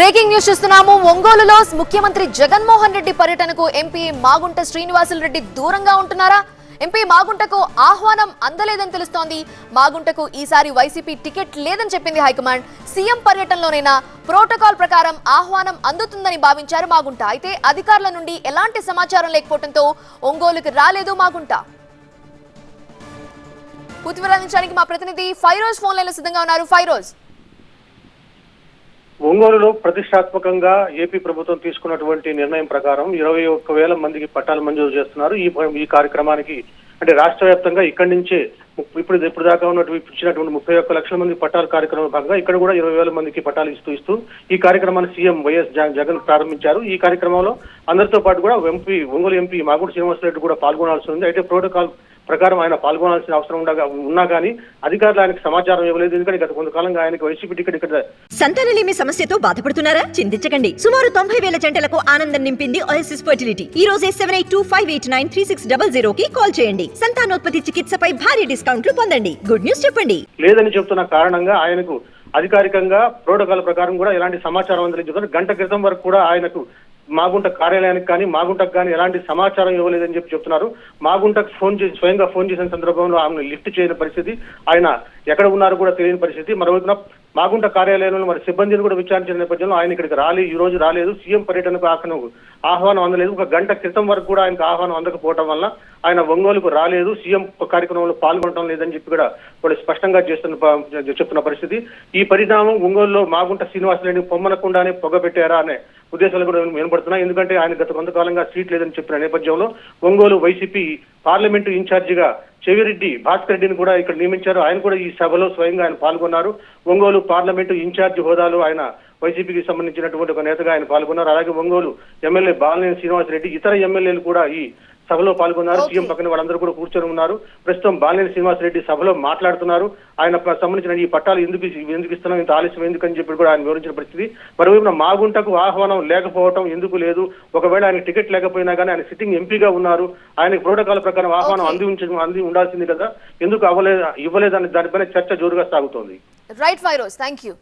Breaking news చూస్తున్నాము. ఒంగోలులో ముఖ్యమంత్రి జగన్మోహన్ రెడ్డి పర్యటనకు ఎంపీ మాగుంట శ్రీనివాసులు రెడ్డి దూరంగా ఉంటున్నారా? ఎంపీ మాగుంటకు ఆహ్వానం అందలేదని తెలుస్తోంది. మాగుంటకు ఈసారి వైసీపీ టికెట్ లేదని చెప్పింది హైకమాండ్. సీఎం పర్యటనలోనైనా ప్రోటోకాల్ ప్రకారం ఆహ్వానం అందుతుందని భావించారు మాగుంట. అయితే అధికారుల నుండి ఎలాంటి సమాచారం లేకపోవడంతో ఒంగోలుకు రాలేదు మాగుంట. పూర్తి మా ప్రతినిధి ఫైరోజ్ ఫోన్ లైన్లో సిద్ధంగా ఉన్నారు. ఫైరోజ్. ఒంగోలులో ప్రతిష్టాత్మకంగా ఏపీ ప్రభుత్వం తీసుకున్నటువంటి నిర్ణయం ప్రకారం ఇరవై ఒక్క వేల మందికి పట్టాలు మంజూరు చేస్తున్నారు. ఈ ఈ కార్యక్రమానికి అంటే రాష్ట్ర వ్యాప్తంగా ఇక్కడి నుంచే ఇప్పుడు ఇప్పుడు దాకా ఉన్నటువంటి ఇచ్చినటువంటి ముప్పై ఒక్క లక్షల మంది పట్టాల కార్యక్రమం భాగంగా ఇక్కడ కూడా ఇరవై వేల మందికి పట్టాలు ఇస్తూ ఇస్తూ ఈ కార్యక్రమాన్ని సీఎం వైఎస్ జగన్ జగన్ ప్రారంభించారు. ఈ కార్యక్రమంలో అందరితో పాటు కూడా ఎంపీ ఒంగోలు ఎంపీ మాగుడు శ్రీనివాసరెడ్డి కూడా పాల్గొనాల్సి ఉంది. అయితే ప్రోటోకాల్ ప్రకారం ఆయన పాల్గొనాల్సిన అవసరం ఉండగా ఉన్నా కానీ అధికారులు ఆయనకు సమాచారం ఇవ్వలేదు. ఎందుకంటే గత కొంతకాలంగా ఆయనకు వైసీపీ టికెట్ ఇక్కడ సంతానలేమి సమస్యతో బాధపడుతున్నారా? చింతించకండి. సుమారు తొంభై వేల జంటలకు ఆనందం నింపింది ఓఎస్ఎస్ ఫర్టిలిటీ ఈ రోజే seven eight two five eight nine three six double zero కి కాల్ చేయండి. సంతానోత్పత్తి చికిత్సపై భారీ డిస్కౌంట్లు పొందండి. గుడ్ న్యూస్ చెప్పండి. లేదని చెప్తున్న కారణంగా ఆయనకు అధికారికంగా ప్రోటోకాల్ ప్రకారం కూడా ఎలాంటి సమాచారం అందలేదు గంట క్రితం వరకు కూడా ఆయనకు మాగుంట కార్యాలయానికి కానీ మాగుంటకు కానీ ఎలాంటి సమాచారం ఇవ్వలేదని చెప్పి చెప్తున్నారు. మాగుంటకు ఫోన్ చేసి స్వయంగా ఫోన్ చేసిన సందర్భంలో ఆమెను లిఫ్ట్ చేయని పరిస్థితి ఆయన ఎక్కడ ఉన్నారో కూడా తెలియని పరిస్థితి. మరోవైపున మాగుంట కార్యాలయంలో మరి సిబ్బందిని కూడా విచారించిన నేపథ్యంలో ఆయన ఇక్కడికి రాలే ఈ రోజు రాలేదు. సీఎం పర్యటనకు ఆకను ఆహ్వానం అందలేదు. ఒక గంట క్రితం వరకు కూడా ఆయనకు ఆహ్వానం అందకపోవడం వల్ల ఆయన ఒంగోలుకు రాలేదు. సీఎం కార్యక్రమంలో పాల్గొనడం లేదని చెప్పి కూడా వాళ్ళు స్పష్టంగా చేస్తున్న చెప్తున్న పరిస్థితి. ఈ పరిణామం ఒంగోలులో మాగుంట శ్రీనివాసరెడ్డి పొమ్మనకుండానే పొగ పెట్టారా అనే ఉద్దేశాలు కూడా వినపడుతున్నాయి ఎందుకంటే ఆయన గత కొంతకాలంగా సీట్ లేదని చెప్పిన నేపథ్యంలో ఒంగోలు వైసీపీ పార్లమెంటు ఇన్ఛార్జిగా చెవిరెడ్డి భాస్కర్ రెడ్డిని కూడా ఇక్కడ నియమించారు. ఆయన కూడా ఈ సభలో స్వయంగా ఆయన పాల్గొన్నారు. ఒంగోలు పార్లమెంటు ఇన్ఛార్జి హోదాలో ఆయన వైసీపీకి సంబంధించినటువంటి ఒక నేతగా ఆయన పాల్గొన్నారు. అలాగే ఒంగోలు ఎమ్మెల్యే బాలినేని శ్రీనివాసరెడ్డి ఇతర ఎమ్మెల్యేలు కూడా ఈ సభలో పాల్గొన్నారు. సీఎం పక్కన వాళ్ళందరూ కూడా కూర్చొని ఉన్నారు. ప్రస్తుతం బాలినేని శ్రీనివాసరెడ్డి సభలో మాట్లాడుతున్నారు. ఆయన సంబంధించిన ఈ పట్టాలు ఎందుకు ఎందుకు ఇస్తున్నాం ఇంత ఆలస్యం ఎందుకు అని చెప్పి కూడా ఆయన వివరించిన పరిస్థితి. మరోవైపున మాగుంటకు ఆహ్వానం లేకపోవడం ఎందుకు లేదు? ఒకవేళ ఆయన టికెట్ లేకపోయినా కానీ ఆయన సిట్టింగ్ ఎంపీగా ఉన్నారు. ఆయనకి ప్రోటోకాల్ ప్రకారం ఆహ్వానం. అంది ఉంచి అంది ఉండాల్సింది కదా. ఎందుకు అవ్వలేదు ఇవ్వలేదని దానిపైన చర్చ జోరుగా సాగుతోంది. Right Feroz thank you